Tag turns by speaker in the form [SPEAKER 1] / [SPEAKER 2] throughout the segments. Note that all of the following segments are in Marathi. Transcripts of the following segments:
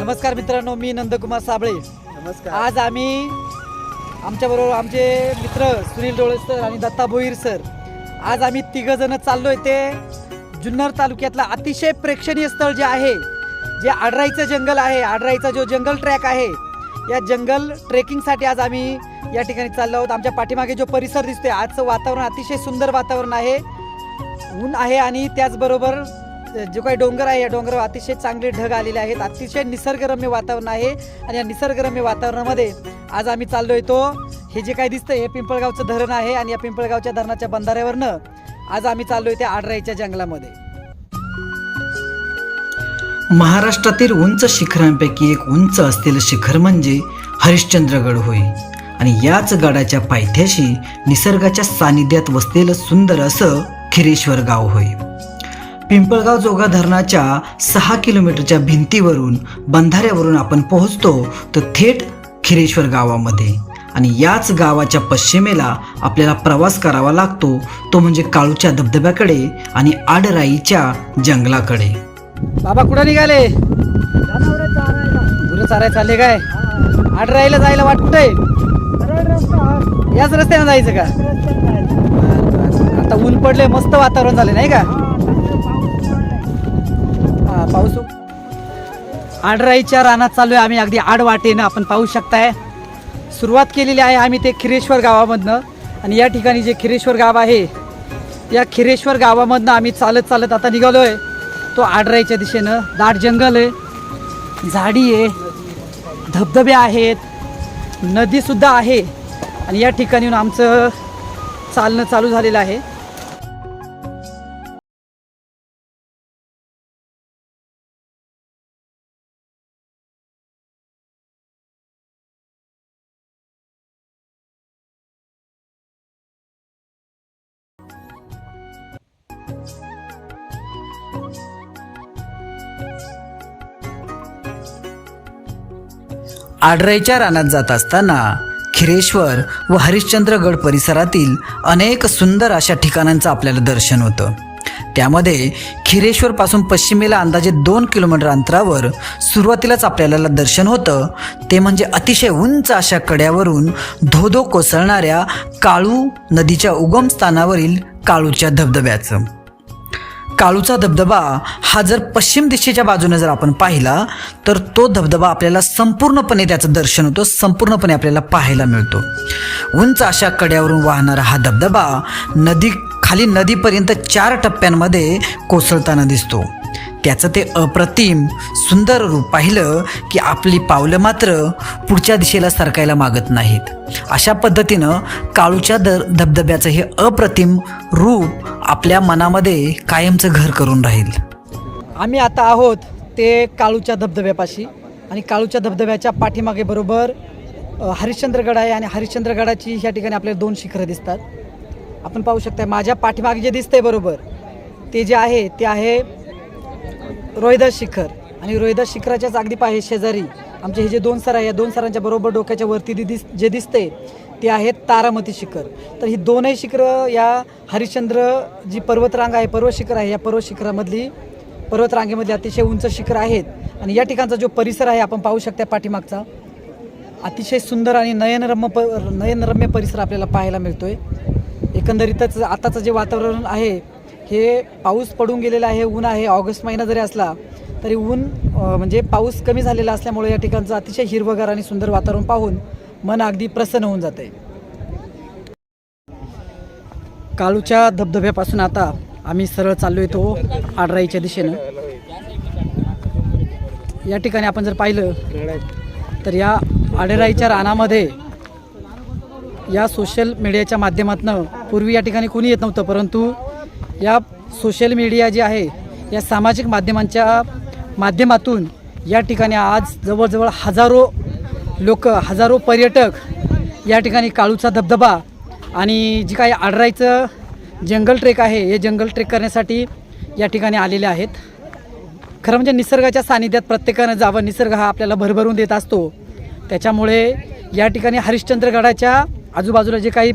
[SPEAKER 1] नमस्कार मित्रांनो मी नंदकुमार साबळे.
[SPEAKER 2] नमस्कार.
[SPEAKER 1] आज आम्ही आमच्याबरोबर आमचे मित्र सुनील डोळे सर आणि दत्ता भोईर सर. आज आम्ही तिघ जण चाललोय ते जुन्नर तालुक्यातला अतिशय प्रेक्षणीय स्थळ जे आहे जे आडराईचं जंगल आहे. आडराईचा जो जंगल ट्रॅक आहे या जंगल ट्रेकिंगसाठी आज आम्ही या ठिकाणी चाललो आहोत. आमच्या पाठीमागे जो परिसर दिसतोय आजचं वातावरण अतिशय सुंदर वातावरण आहे. ऊन आहे आणि त्याचबरोबर जो काही डोंगर आहे या डोंगरावर अतिशय चांगले ढग आलेले आहेत. अतिशय निसर्गरम्य वातावरण आहे आणि या निसर्गरम्य वातावरणामध्ये आज आम्ही चाललो तो. हे जे काही दिसतंय हे पिंपळगावचं धरण आहे आणि या पिंपळगावच्या धरणाच्या बंधाऱ्यावरनं आज आम्ही चाललो त्या आडराईच्या जंगलामध्ये.
[SPEAKER 3] महाराष्ट्रातील उंच शिखरांपैकी एक उंच असलेलं शिखर म्हणजे हरिश्चंद्रगड होय. आणि याच गडाच्या पायथ्याशी निसर्गाच्या सानिध्यात वसलेलं सुंदर असं खिरेश्वर गाव होय. पिंपळगाव जोगा धरणाच्या सहा किलोमीटरच्या भिंतीवरून बंधाऱ्यावरून आपण पोहोचतो तर थेट खिरेश्वर गावामध्ये. आणि याच गावाच्या पश्चिमेला आपल्याला प्रवास करावा लागतो तो म्हणजे काळूच्या धबधब्याकडे आणि आडराईच्या जंगलाकडे.
[SPEAKER 1] बाबा कुठं निघाले? गुरं चाराय चालले काय? आडराईला जायला वाट कुठे याच रस्त्याने जायचं का? आता ऊन पडले मस्त वातावरण झाले नाही का? पाऊस आडराईच्या रानात चालू आहे आम्ही. अगदी आडवाटेनं आपण पाहू शकताय. सुरुवात केलेली आहे आम्ही ते खिरेश्वर गावामधनं. आणि या ठिकाणी जे खिरेश्वर गाव आहे या खिरेश्वर गावामधनं आम्ही चालत चालत आता निघालो आहे तो आडराईच्या दिशेनं. दाट जंगल आहे. झाडी आहे. धबधबे आहेत. नदीसुद्धा आहे. आणि या ठिकाणी आमचं चालणं चालू झालेलं आहे.
[SPEAKER 3] आडरेच्या रानात जात असताना खिरेश्वर व हरिश्चंद्रगड परिसरातील अनेक सुंदर अशा ठिकाणांचं आपल्याला दर्शन होतं. त्यामध्ये खिरेश्वरपासून पश्चिमेला अंदाजे दोन किलोमीटर अंतरावर सुरुवातीलाच आपल्याला दर्शन होतं. ते म्हणजे अतिशय उंच अशा कड्यावरून धोधो कोसळणाऱ्या काळू नदीच्या उगमस्थानावरील काळूच्या धबधब्याचं. काळूचा धबधबा हा जर पश्चिम दिशेच्या बाजूने जर आपण पाहिला तर तो धबधबा आपल्याला संपूर्णपणे त्याचं दर्शन होतं संपूर्णपणे आपल्याला पाहायला मिळतो. उंच अशा कड्यावरून वाहणारा हा धबधबा नदी खाली नदीपर्यंत चार टप्प्यांमध्ये कोसळताना दिसतो. त्याचं ते अप्रतिम सुंदर रूप पाहिलं की आपली पावलं मात्र पुढच्या दिशेला सरकायला मागत नाहीत. अशा पद्धतीनं काळूच्या द धबधब्याचं हे अप्रतिम रूप आपल्या मनामध्ये कायमचं घर करून राहील.
[SPEAKER 1] आम्ही आता आहोत ते काळूच्या धबधब्यापाशी आणि काळूच्या धबधब्याच्या पाठीमागे बरोबर हरिश्चंद्रगड आहे आणि हरिश्चंद्रगडाची ह्या ठिकाणी आपल्याला दोन शिखरं दिसतात. आपण पाहू शकता माझ्या पाठीमागे जे दिसतंय बरोबर ते जे आहे ते आहे रोहिदास शिखर. आणि रोहिदास शिखराच्याच अगदी पाहे शेजारी. आमचे हे जे दोन सर आहे या दोन सरांच्या बरोबर डोक्याच्या वरती दि- दिस जे दिसते ते आहेत तारामती शिखर. तर ही दोनही शिखरं या हरिश्चंद्र जी पर्वतरांग आहे पर्वत शिखर आहे. या पर्वत शिखरामधली पर्वतरांगेमधली अतिशय उंच शिखर आहेत. आणि या ठिकाणचा जो परिसर आहे आपण पाहू शकता पाठीमागचा अतिशय सुंदर आणि नयनरम्य प नयनरम्य परिसर आपल्याला पाहायला मिळतोय. एकंदरीतच आताचं जे वातावरण आहे हे पाऊस पडून गेलेला आहे ऊन आहे ऑगस्ट महिना जरी असला तरी ऊन म्हणजे पाऊस कमी झालेला असल्यामुळे या ठिकाणचं अतिशय हिरवगार आणि सुंदर वातावरण पाहून मन अगदी प्रसन्न होऊन जाते काळूच्या धबधब्यापासून आता आम्ही सरळ चाललो येतो आडराईच्या दिशेनं. या ठिकाणी आपण जर पाहिलं तर या आडराईच्या रानामध्ये या सोशल मीडियाच्या माध्यमातून पूर्वी या ठिकाणी कोणी येत नव्हतं परंतु या सोशल मीडिया जी आहे या सामाजिक माध्यमांच्या माध्यमातून या ठिकाणी आज जवळजवळ हजारो लोक हजारो पर्यटक या ठिकाणी काळूचा धबधबा आणि जी काही आडरायचं जंगल ट्रेक आहे हे जंगल ट्रेक करण्यासाठी या ठिकाणी आलेले आहेत. खरं म्हणजे निसर्गाच्या सानिध्यात प्रत्येकानं जावं निसर्ग हा आपल्याला भरभरून देत असतो. त्याच्यामुळे या ठिकाणी हरिश्चंद्रगडाच्या आजूबाजूला जे काही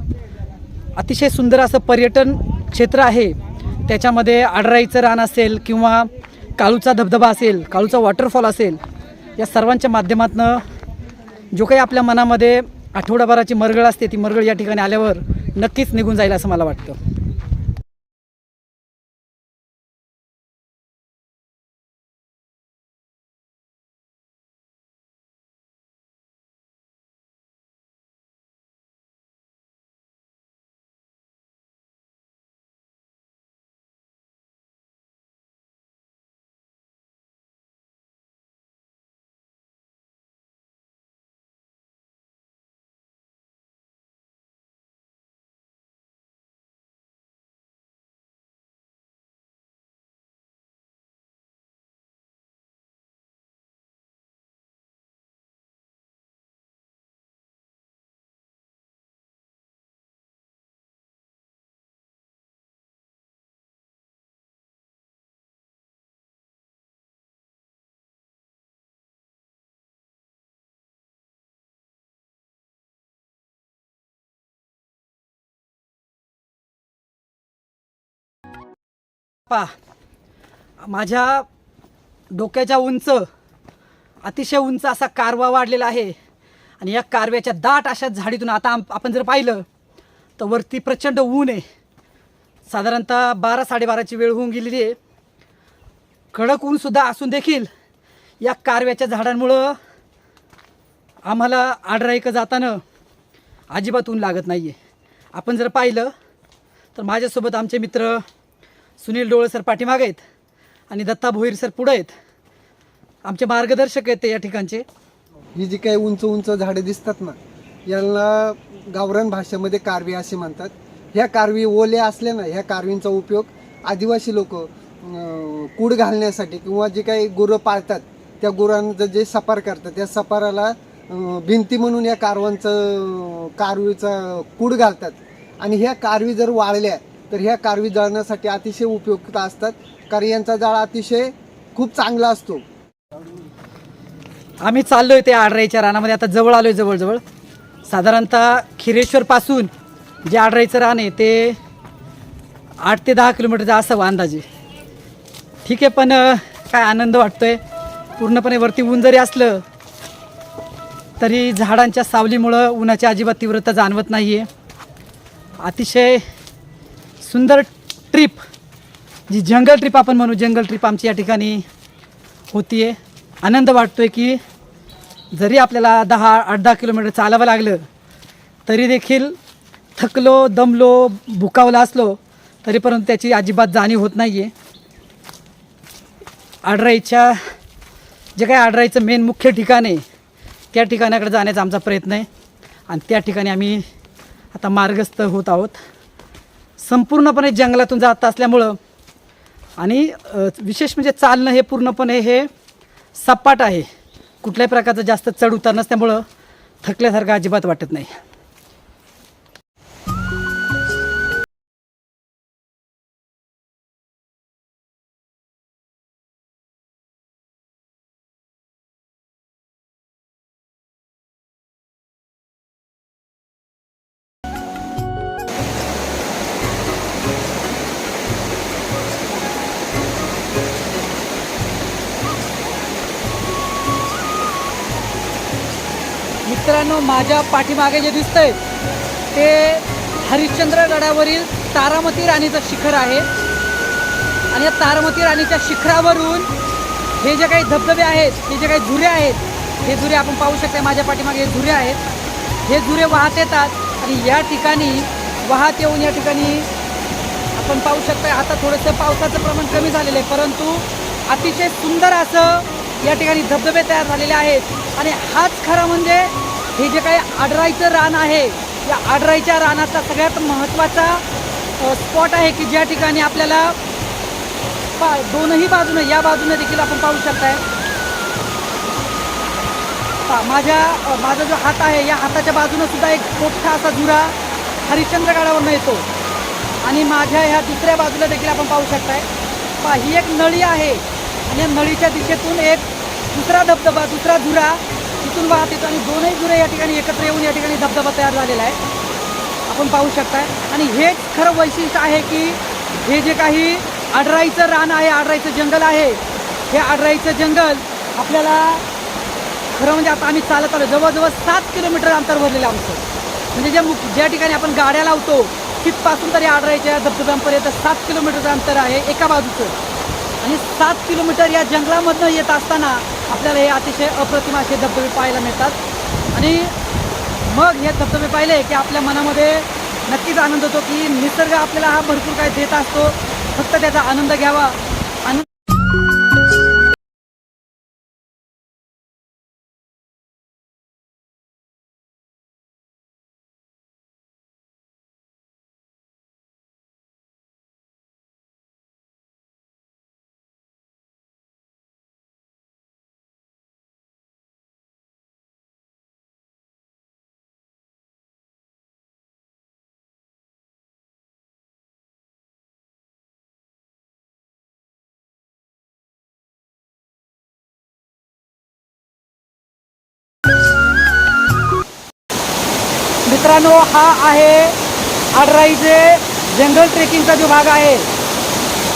[SPEAKER 1] अतिशय सुंदर असं पर्यटन क्षेत्र आहे त्याच्यामध्ये आडराईचं रान असेल किंवा काळूचा धबधबा असेल काळूचा वॉटरफॉल असेल या सर्वांच्या माध्यमातनं जो काही आपल्या मनामध्ये आठवडाभराची मरगळ असते ती मरगळ या ठिकाणी आल्यावर नक्कीच निघून जाईल असं मला वाटतं. पा माझ्या डोक्याच्या उंच अतिशय उंच असा कारवा वाढलेला आहे. आणि या कारव्याच्या दाट अशा झाडीतून आता आपण जर पाहिलं तर वरती प्रचंड ऊन आहे. साधारणतः बारा साडेबाराची वेळ होऊन गेलेली आहे. कडक ऊनसुद्धा असून देखील या कारव्याच्या झाडांमुळं आम्हाला आडराईकं जाताना अजिबात ऊन लागत नाही आहे आपण जर पाहिलं तर माझ्यासोबत आमचे मित्र सुनील डोळे सर पाठीमागे आहेत आणि दत्ता भोईर सर पुढे आहेत. आमचे मार्गदर्शक आहेत ते या ठिकाणचे.
[SPEAKER 2] ही जी काही उंच उंच झाडे दिसतात ना यांना गावरान भाषेमध्ये कारवी असे म्हणतात. ह्या कारवी ओल्या असल्या ना ह्या कारवींचा उपयोग आदिवासी लोक कूड घालण्यासाठी किंवा जे काही गुरं पाळतात त्या गुरांचं जे सपार करतात त्या सपाराला भिंती म्हणून या कारवांचं कारवीचा कूड घालतात. आणि ह्या कारवी जर वाळल्या तर ह्या कारवी जळण्यासाठी अतिशय उपयुक्त असतात कारण यांचा जाळ अतिशय खूप चांगला असतो.
[SPEAKER 1] आम्ही चाललोय ते आडराईच्या रानामध्ये आता जवळ आलोय जवळजवळ. साधारणतः खिरेश्वरपासून जे आडराईचं रान आहे ते आठ ते दहा किलोमीटरचं असावं अंदाजे. ठीक आहे पण काय आनंद वाटतोय. पूर्णपणे वरती ऊन जरी असलं तरी झाडांच्या सावलीमुळं उन्हाची अजिबात तीव्रता जाणवत नाही आहे अतिशय सुंदर ट्रिप जी जंगल ट्रिप आपण म्हणू जंगल ट्रिप आमची या ठिकाणी होती आहे. आनंद वाटतो आहे की जरी आपल्याला दहा आठ दहा किलोमीटर चालावं लागलं तरी देखील थकलो दमलो भुकावला असलो तरी परंतु त्याची अजिबात जाणीव होत नाही आहे आडराईच्या जे काही आडराईचं मेन मुख्य ठिकाण आहे त्या ठिकाणाकडे जाण्याचा आमचा प्रयत्न आहे. आणि त्या ठिकाणी आम्ही आता मार्गस्थ होत आहोत. संपूर्णपणे जंगलातून जात असल्यामुळं आणि विशेष म्हणजे चालणं हे पूर्णपणे हे सपाट आहे. कुठल्याही प्रकारचं जास्त चढ उतार नसल्यामुळं थकल्यासारखं अजिबात वाटत नाही. माझ्या पाठीमागे जे दिसतंय ते हरिश्चंद्रगडावरील तारामती राणीचं शिखर आहे. आणि या तारामती राणीच्या शिखरावरून हे जे काही धबधबे आहेत हे जे काही झुरे आहेत हे झुरे आपण पाहू शकता माझ्या पाठीमागे हे झुरे आहेत. हे झुरे वाहत येतात आणि या ठिकाणी वाहत येऊन या ठिकाणी आपण पाहू शकता आता थोडंसं पावसाचं प्रमाण कमी झालेलं आहे परंतु अतिशय सुंदर असं या ठिकाणी धबधबे तयार झालेले आहेत. आणि हाच खरा म्हणजे हे जे काही आडराईचं रान आहे या आडराईच्या रानाचा सगळ्यात महत्त्वाचा स्पॉट आहे की ज्या ठिकाणी आपल्याला पा दोनही बाजूनं या बाजूने देखील आपण पाहू शकताय. पा माझ्या माझा जो हात आहे या हाताच्या बाजूनं सुद्धा एक मोठा असा झुरा हरिश्चंद्रगडावरनं येतो. आणि माझ्या ह्या दुसऱ्या बाजूला देखील आपण पाहू शकताय. पा ही एक नळी आहे. आणि या नळीच्या दिशेतून एक दुसरा धबधबा दुसरा झुरा तिथून बघा तिथं आणि दोनही गुरे या ठिकाणी एकत्र येऊन या ठिकाणी धबधबा तयार झालेला आहे. आपण पाहू शकताय. आणि हे खरं वैशिष्ट्य आहे की हे जे काही आडराईचं रान आहे आडराईचं जंगल आहे हे आडराईचं जंगल आपल्याला खरं म्हणजे आता आम्ही चालत आलो. जवळजवळ सात किलोमीटर अंतर भरलेलं आमचं. म्हणजे ज्या मुख ज्या ठिकाणी आपण गाड्या लावतो तिथपासून तरी आडरायच्या धबधब्यांपर्यंत सात किलोमीटरचं अंतर आहे एका बाजूचं. आणि सात किलोमीटर या जंगलामधनं येत असताना आपल्याला हे अतिशय अप्रतिम असे धबधबे पाहायला मिळतात. आणि मग हे धबधबे पाहिले की आपल्या मनामध्ये नक्कीच आनंद होतो की निसर्ग आपल्याला हा भरपूर काय देत असतो. फक्त त्याचा आनंद घ्यावा. मित्रांनो हा आहे आडराईचे जंगल ट्रेकिंगचा जो भाग आहे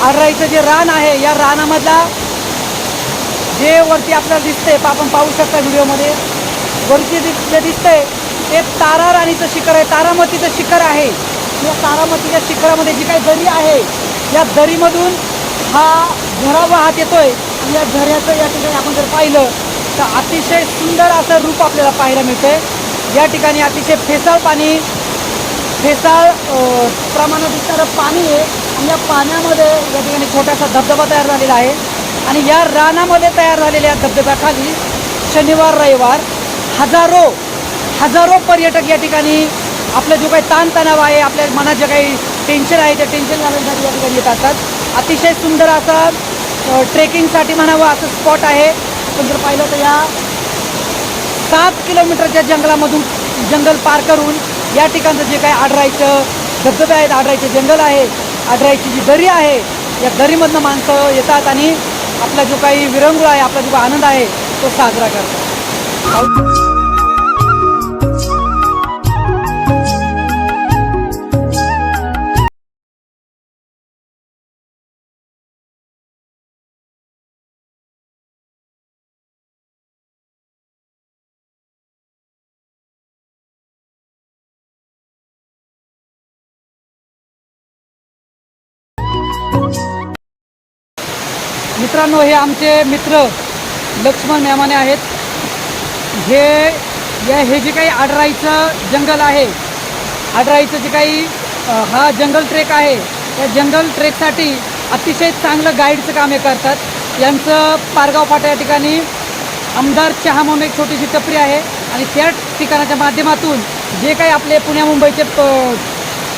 [SPEAKER 1] आडराईचं जे रान आहे या रानामधला जे वरती आपल्याला दिसतंय आपण पाहू शकता व्हिडिओमध्ये. वरती जे दिसतंय ते तारा राणीचं शिखर आहे. तारामतीचं शिखर आहे. या तारामतीच्या शिखरामध्ये जी काही दरी आहे या दरीमधून हा झरा वाहत येतोय. आणि या झऱ्याचं या ठिकाणी आपण जर पाहिलं तर अतिशय सुंदर असं रूप आपल्याला पाहायला मिळतंय. या ठिकाणी अतिशय फेसाळ पाणी फेसाळ प्रमाणात दिसणारं पाणी आहे. आणि या पाण्यामध्ये या ठिकाणी छोटासा धबधबा तयार झालेला आहे. आणि या रानामध्ये तयार झालेल्या धबधब्याखाली शनिवार रविवार हजारो हजारो पर्यटक या ठिकाणी आपलं जो काही ताणतणाव आहे आपल्या मनात जे काही टेन्शन आहे ते टेन्शन घालण्यासाठी या ठिकाणी येत असतात. अतिशय सुंदर असा ट्रेकिंगसाठी म्हणावं असं स्पॉट आहे. आपण जर पाहिलं तर या सात किलोमीटरच्या जंगलामधून जंगल पार करून या ठिकाणचं जे काही आढरायचं धबधबे आहेत आढरायचे जंगल आहे आढरायची जी दरी आहे या दरीमधनं माणसं येतात आणि आपला जो काही विरंगुळ आहे आपला जो काही आनंद आहे तो साजरा करतात. मित्रांनो हे आमचे मित्र लक्ष्मण मेमाने आहेत. हे या हे जे काही आडराईचं जंगल आहे आडराईचं जे काही हा जंगल ट्रेक आहे या जंगल ट्रेकसाठी अतिशय चांगलं गाईडचं काम हे करतात. यांचं पारगाव फाटा या ठिकाणी आमदार चहा म्हणून एक छोटीशी टपरी आहे आणि त्या ठिकाणाच्या माध्यमातून जे काही आपले पुण्या मुंबईचे प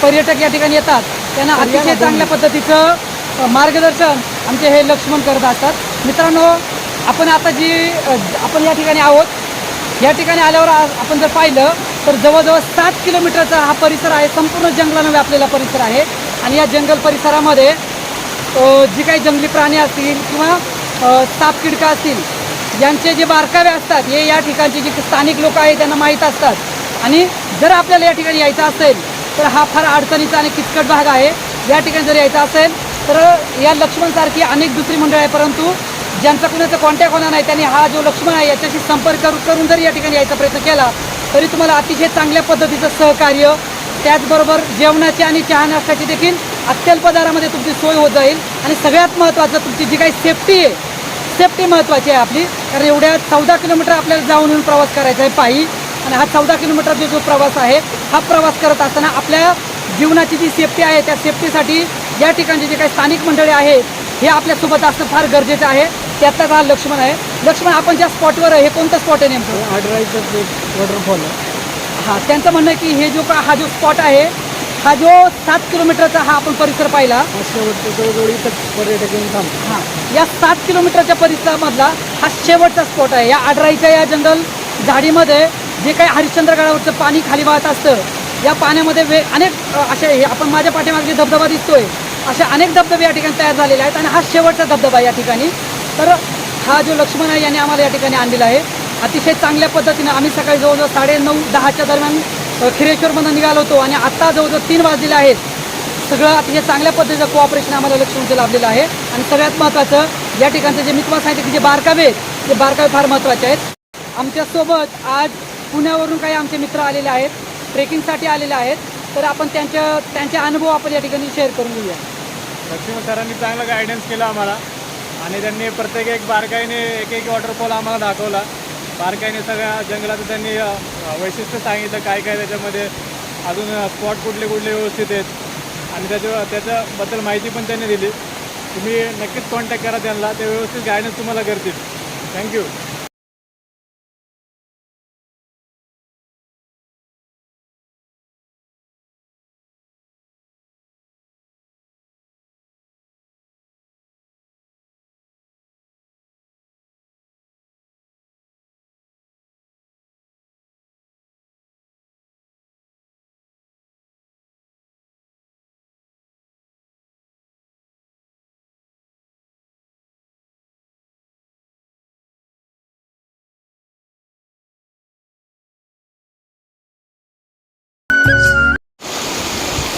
[SPEAKER 1] पर्यटक या ठिकाणी येतात त्यांना अतिशय चांगल्या पद्धतीचं मार्गदर्शन आमचे हे लक्ष्मण करत असतात. मित्रांनो आपण आता जी आपण या ठिकाणी आहोत. या ठिकाणी आल्यावर आपण जर पाहिलं तर जवळजवळ सात किलोमीटरचा हा परिसर आहे. संपूर्ण जंगलानं व्यापलेला परिसर आहे. आणि या जंगल परिसरामध्ये जी काही जंगली प्राणी असतील किंवा सापकिडका असतील यांचे जे बारकावे असतात हे या ठिकाणचे जे स्थानिक लोक आहेत त्यांना माहीत असतात. आणि जर आपल्याला या ठिकाणी यायचं असेल तर हा फार अडचणीचा आणि किचकट भाग आहे. या ठिकाणी जर यायचं असेल तर या लक्ष्मणसारखी अनेक दुसरी मंडळ आहे परंतु ज्यांचा कुणाचा कॉन्टॅक्ट होणार नाही त्यांनी हा जो लक्ष्मण आहे याच्याशी संपर्क करू- करून जर या ठिकाणी यायचा प्रयत्न केला तरी तुम्हाला अतिशय चांगल्या पद्धतीचं सहकार्य त्याचबरोबर जेवणाची आणि चहा नाश्त्याची देखील अत्यल्प दरामध्ये तुमची सोय होत जाईल. आणि सगळ्यात महत्त्वाचं तुमची जी काही सेफ्टी आहे सेफ्टी महत्त्वाची आहे आपली. कारण एवढ्या चौदा किलोमीटर आपल्याला जाऊन येऊन प्रवास करायचा आहे पायी. आणि हा चौदा किलोमीटरचा जो प्रवास आहे हा प्रवास करत असताना आपल्या जीवनाची जी सेफ्टी आहे त्या सेफ्टीसाठी या ठिकाणचे जे काही स्थानिक मंडळी आहेत हे आपल्यासोबत असणं फार गरजेचं आहे. त्यातलाच हा लक्ष्मण आहे. लक्ष्मण आपण ज्या स्पॉटवर आहे हे कोणतं स्पॉट आहे नेमकं?
[SPEAKER 2] आडराईचं वॉटरफॉल
[SPEAKER 1] हां त्यांचं म्हणणं आहे की हे जो का हा जो स्पॉट आहे हा जो सात किलोमीटरचा हा आपण परिसर पाहिला.
[SPEAKER 2] शेवटचं जवळजवळ इथं पर्यटक येऊन थांबतात
[SPEAKER 1] हां या सात किलोमीटरच्या परिसरामधला हा शेवटचा स्पॉट आहे. या आडराईच्या या जंगल झाडीमध्ये जे काही हरिश्चंद्रगडावरचं पाणी खाली वाहत असतं या पाण्यामध्ये वे अनेक असे हे आपण माझ्या पाठीमागे धबधबा दिसतोय असे अनेक धबधबे या ठिकाणी तयार झालेले आहेत आणि हा शेवटचा धबधबा या ठिकाणी. तर हा जो लक्ष्मण आहे याने आम्हाला या ठिकाणी आणलेला आहे अतिशय चांगल्या पद्धतीनं आम्ही सकाळी जवळजवळ साडे नऊ दहाच्या दरम्यान खिरेश्वरमधून निघालो होतो आणि आत्ता जवळजवळ तीन वाजलेले आहेत. सगळं अतिशय चांगल्या पद्धतीचं कोऑपरेशन आम्हाला लक्ष्मणचं लाभलेलं आहे. आणि सगळ्यात महत्त्वाचं या ठिकाणचं जे मी तुम्हाला सांगितलं की जे बारकावे आहेत ते बारकावे फार महत्त्वाचे आहेत. आमच्यासोबत आज पुण्यावरून काही आमचे मित्र आलेले आहेत ट्रेकिंगसाठी आलेले आहेत. तर आपण त्यांच्या त्यांचे अनुभव आपण या ठिकाणी शेअर करून घेऊया.
[SPEAKER 4] लक्ष्मी सरांनी चांगला गायडन्स केला आम्हाला. आणि त्यांनी प्रत्येक एक बारकाईने एक एक वॉटरफॉल आम्हाला दाखवला. बारकाईने सगळ्या जंगलाचं त्यांनी वैशिष्ट्य सांगितलं काय काय त्याच्यामध्ये अजून स्पॉट कुठले कुठले व्यवस्थित आहेत. आणि त्याच्या त्याच्याबद्दल माहिती पण त्यांनी दिली. तुम्ही नक्कीच कॉन्टॅक्ट करा त्यांना. ते व्यवस्थित गायडन्स तुम्हाला करतील. थँक्यू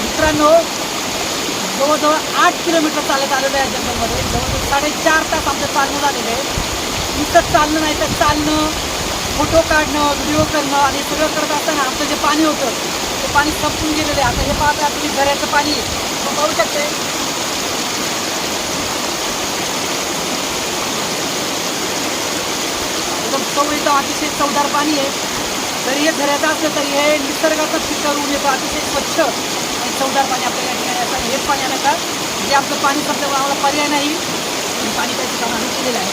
[SPEAKER 1] मित्रांनो, जवळजवळ आठ किलोमीटर चालत आलेलो आहे जंगलमध्ये. जवळजवळ साडेचार तास आमचं चालणं झालेलं आहे. नुसतं चालणं नाही तर चालणं फ़ोटो काढणं व्हिडिओ करणं आणि सगळं करत असताना आमचं जे पाणी होतं, ते पाणी संपून गेलेलं आहे. आता हे पाहता तुम्ही झऱ्याचं पाणी पाहू शकते. एकदम चव अतिशय चवदार पाणी आहे. तरी हे झऱ्याचं असलं तरी हे निसर्गाचं चित्तरून येतं अतिशय स्वच्छ आणि चवदार पाणी आपल्याला या ठिकाणी असं हेच पाणी आहे. का जे आपलं पाणी संपल्यामुळे आम्हाला पर्याय नाही. आणि पाणी त्या ठिकाणी आम्ही केलेलं आहे.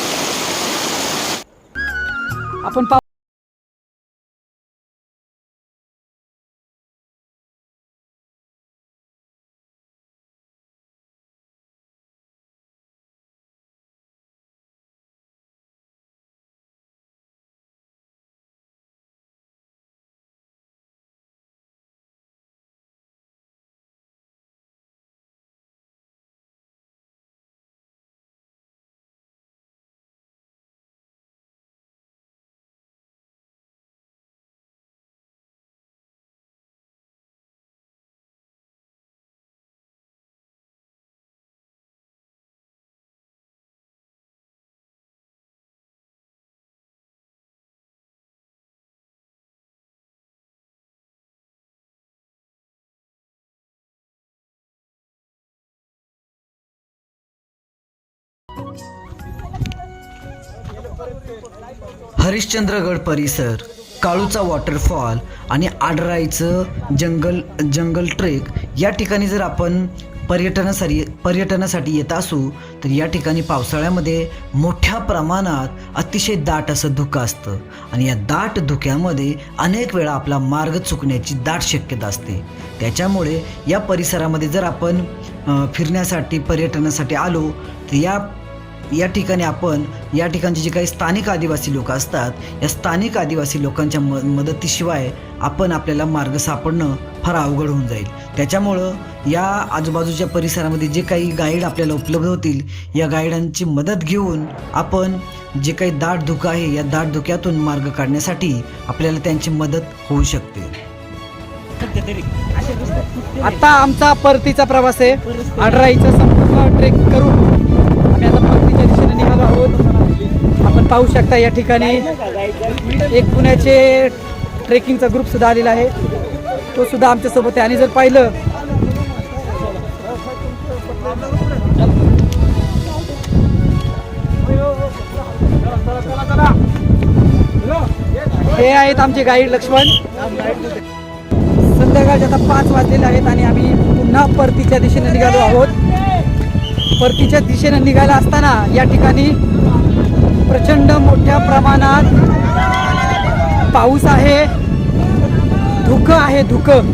[SPEAKER 1] आपण
[SPEAKER 3] हरिश्चंद्रगड परिसर काळूचा वॉटरफॉल आणि आडराईचं जंगल जंगल ट्रेक या ठिकाणी जर आपण पर्यटनासाठी पर्यटनासाठी येत असू तर या ठिकाणी पावसाळ्यामध्ये मोठ्या प्रमाणात अतिशय दाट असं धुकं असतं. आणि या दाट धुक्यामध्ये अनेक वेळा आपला मार्ग चुकण्याची दाट शक्यता असते. त्याच्यामुळे या परिसरामध्ये जर आपण फिरण्यासाठी पर्यटनासाठी आलो तर या या ठिकाणी आपण या ठिकाणचे जे काही स्थानिक आदिवासी लोक असतात या स्थानिक आदिवासी लोकांच्या म मदतीशिवाय आपण आपल्याला मार्ग सापडणं फार अवघड होऊन जाईल. त्याच्यामुळं या आजूबाजूच्या परिसरामध्ये जे काही गाईड आपल्याला उपलब्ध होतील या गाईडांची मदत घेऊन आपण जे काही दाट धुकं आहे या दाट धुक्यातून मार्ग काढण्यासाठी आपल्याला त्यांची मदत होऊ शकते.
[SPEAKER 1] आता आमचा परतीचा प्रवास आहे. आडराईचा संपूर्ण ट्रेक करून पाहू शकता या ठिकाणी. एक पुण्याचे ट्रेकिंगचा ग्रुप सुद्धा आलेला आहे. तो सुद्धा आमच्यासोबत आहे. आणि जर पाहिलं हे आहेत आमचे गाईड लक्ष्मण. संध्याकाळचे आता पाच वाजलेले आहेत आणि आम्ही पुन्हा परतीच्या दिशेने निघालो आहोत. परतीच्या दिशेने निघायला असताना या ठिकाणी प्रचंड मोठ्या प्रमाणात पाऊस आहे. धुकं आहे धुकं.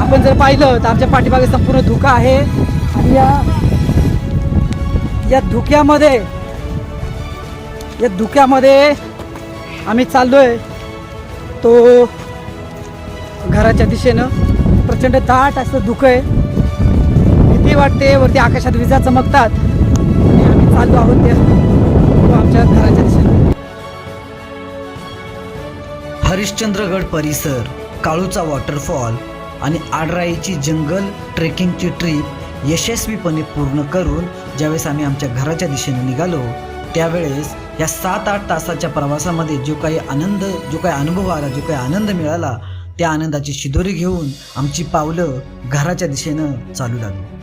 [SPEAKER 1] आपण जर पाहिलं तर आमच्या पाठीमागे संपूर्ण धुकं आहे. आणि या या धुक्यामध्ये या धुक्यामध्ये आम्ही चाललोय. तो घराच्या दिशेनं प्रचंड दाट असं धुकं आहे. भीती वाटते वरती आकाशात विजा चमकतात. आणि आम्ही चाललो आहोत त्या घराच्या दिशेनं
[SPEAKER 3] हरिश्चंद्रगड परिसर काळूचा वॉटरफॉल आणि आडराईची जंगल ट्रेकिंगची ट्रीप यशस्वीपणे पूर्ण करून ज्यावेळेस आम्ही आमच्या घराच्या दिशेने निघालो त्यावेळेस या सात आठ तासाच्या प्रवासामध्ये जो काही आनंद जो काही अनुभव आला जो काही आनंद मिळाला त्या आनंदाची शिदोरी घेऊन आमची पावलं घराच्या दिशेनं चालू लागली.